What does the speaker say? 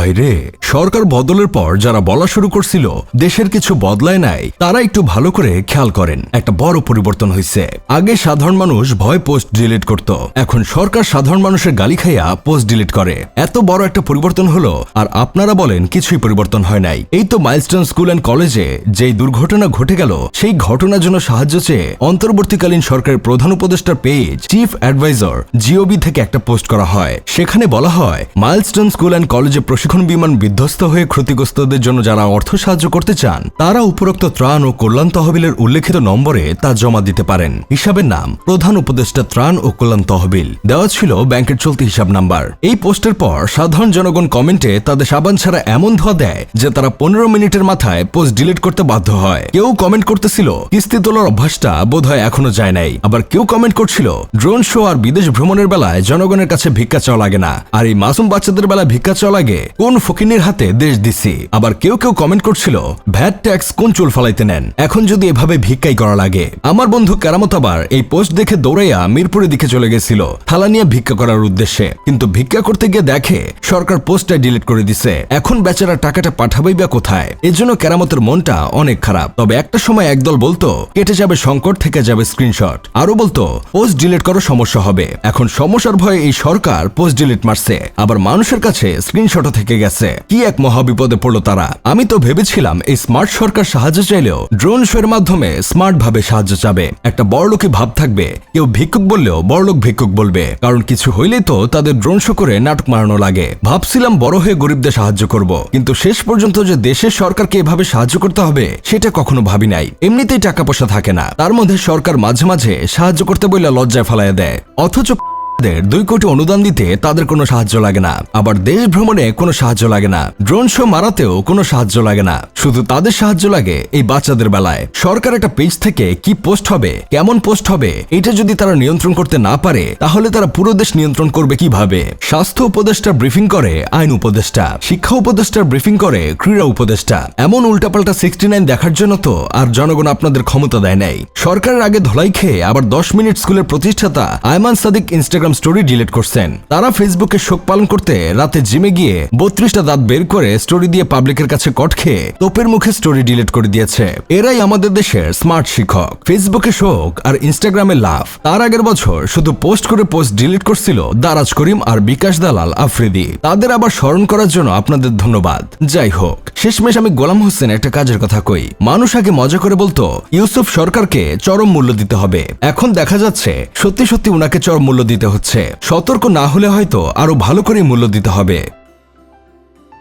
ভাইরে সরকার বদলের পর যারা বলা শুরু করছিল, দেশের কিছু বদলায় নাই, তারা একটু ভালো করে খেয়াল করেন। একটা বড় পরিবর্তন হয়েছে আগে সাধারণ মানুষ ভয় পোস্ট ডিলিট করত। এখন সরকার সাধারণ মানুষের গালি খাইয়া পোস্ট ডিলিট করে। এত বড় একটা পরিবর্তন হলো, আর আপনারা বলেন কিছুই পরিবর্তন হয় নাই। এই তো মাইলস্টোন স্কুল অ্যান্ড কলেজে যেই দুর্ঘটনা ঘটে গেল, সেই ঘটনার জন্য সাহায্য চেয়ে অন্তর্বর্তীকালীন সরকারের প্রধান উপদেষ্টার পেজ, চিফ অ্যাডভাইজার, জিওবি থেকে একটা পোস্ট করা হয়। সেখানে বলা হয়, মাইলস্টোন স্কুল অ্যান্ড কলেজে প্রশিক্ষণ বিমান বিধ্বস্ত হয়ে ক্ষতিগ্রস্তদের জন্য যারা অর্থ সাহায্য করতে চান, তারা উপরোক্ত ত্রাণ ও কল্যাণ তহবিলের উল্লেখিত নম্বরে তা জমা দিতে পারেন। হিসাবের নাম, প্রধান উপদেষ্টা ত্রাণ ও কল্যাণ তহবিল। দেওয়া ছিল ব্যাংকের চলতি হিসাব নাম্বার। এই পোস্টের পর সাধারণ জনগণ কমেন্টে তাদের সাবান ছাড়া এমন ধোয়া দেয় যে তারা পনেরো মিনিটের মাথায় পোস্ট ডিলিট করতে বাধ্য হয়। কেউ কমেন্ট করতেছিল, কিস্তি তোলার অভ্যাসটা বোধহয় এখনও যায় নাই। আবার কেউ কমেন্ট করছিল, ড্রোন শো আর বিদেশ ভ্রমণের বেলায় জনগণের কাছে ভিক্ষা চাওয়া লাগে না। আর এই মাসুম বাচ্চাদের বেলায় ভিক্ষা চাওয়া লাগে, কোন ফকিনের হাতে দেশ দিছি। আবার কেউ কেউ কমেন্ট করছিল, ভ্যাট ট্যাক্স কোন চুল ফালাইতে নেন? এখন যদি এভাবে ভিক্ষাই করা লাগে। আমার বন্ধু কেরামত আবার এই পোস্ট দেখে দৌড়াইয়া মিরপুরের দিকে চলে গেছিল, থালা নিয়ে ভিক্ষা করার উদ্দেশ্যে। কিন্তু ভিক্ষা করতে গিয়ে দেখে, সরকার পোস্টটা ডিলিট করে দিছে। এখন বেচারা টাকাটা পাঠাবেই বা কোথায়? এজন্য কেরামতের মনটা অনেক খারাপ। তবে একটা সময় একদল বলতো, কেটে যাবে সংকট, থেকে যাবে স্ক্রিনশট আরও বলতো পোস্ট ডিলিট করো, সমস্যা হবে। এখন সমস্যার ভয়ে এই সরকার পোস্ট ডিলিট মারছে। আবার মানুষের কাছে স্ক্রিনশটও থেকে গেছে। কি এক মহাবিপদে পড়ল তারা। আমি তো ভেবেছিলাম এই স্মার্ট সরকার সাহায্য চাইলেও ড্রোন শো এর মাধ্যমে স্মার্ট ভাবে সাহায্য চাবে। একটা বড়লোকি ভাব থাকবে। কেউ ভিক্ষুক বললেও বড়লোক ভিক্ষুক বলবে। কারণ কিছু হইলেই তো তাদের ড্রোন শো করে নাটক মারানো লাগে। ভাবছিলাম বড় হয়ে গরিবদের সাহায্য করব। কিন্তু শেষ পর্যন্ত যে দেশের সরকারকে এভাবে সাহায্য করতে হবে, সেটা কখনো ভাবি নাই। এমনিতেই টাকা পয়সা থাকে না। তার মধ্যে সরকার মাঝে মাঝে সাহায্য করতে বললে লজ্জায় ফেলাইয়া দেয়। অথচ দের দুই কোটি অনুদান দিতে তাদের কোনো সাহায্য লাগে না। আবার দেশ ভ্রমণে কোনো সাহায্য লাগে না। ড্রোন শো মারাতেও কোনো সাহায্য লাগে না। শুধু তাদের সাহায্য লাগে এই বাচ্চাদের বেলায়। সরকার একটা পেজ থেকে কি পোস্ট হবে, কেমন পোস্ট হবে, এটা যদি তারা নিয়ন্ত্রণ করতে না পারে, তাহলে তারা পুরো দেশ নিয়ন্ত্রণ করবে কীভাবে? স্বাস্থ্য উপদেষ্টা ব্রিফিং করে, আইন উপদেষ্টা। শিক্ষা উপদেষ্টার ব্রিফিং করে, ক্রীড়া উপদেষ্টা। এমন উল্টাপাল্টা সিক্সটি নাইন দেখার জন্য তো আর জনগণ আপনাদের ক্ষমতা দেয় নাই। সরকারের আগে ধলাই খেয়ে আবার দশ মিনিট স্কুলের প্রতিষ্ঠাতা Ayman Sadik Instagram story delete করছেন। তারা ফেসবুকে শোক পালন করতে রাতে জিমে গিয়ে বত্রিশটা দাঁত বের করে স্টোরি দিয়ে পাবলিকের কাছে কট খেয়ে তোপের মুখে স্টোরি ডিলিট করে দিয়েছে। এরাই আমাদের দেশের স্মার্ট শিক্ষক। ফেসবুকে শোক আর ইনস্টাগ্রামে লাভ। তার আগের বছর শুধু পোস্ট করে পোস্ট ডিলিট করছিল দারাজ করিম আর বিকাশ দালাল আফ্রিদি। তাদের আবার স্মরণ করার জন্য আপনাদের ধন্যবাদ। যাই হোক, শেষমেশ আমি গোলাম হোসেন একটা কাজের কথা কই। মানুষ আগে মজা করে বলতো, ইউসুফ সরকারকে চরম মূল্য দিতে হবে। এখন দেখা যাচ্ছে, সত্যি সত্যি উনাকে চরম মূল্য দিতে হচ্ছে। সতর্ক না হলে হয়তো আরও ভালো করে মূল্য দিতে হবে।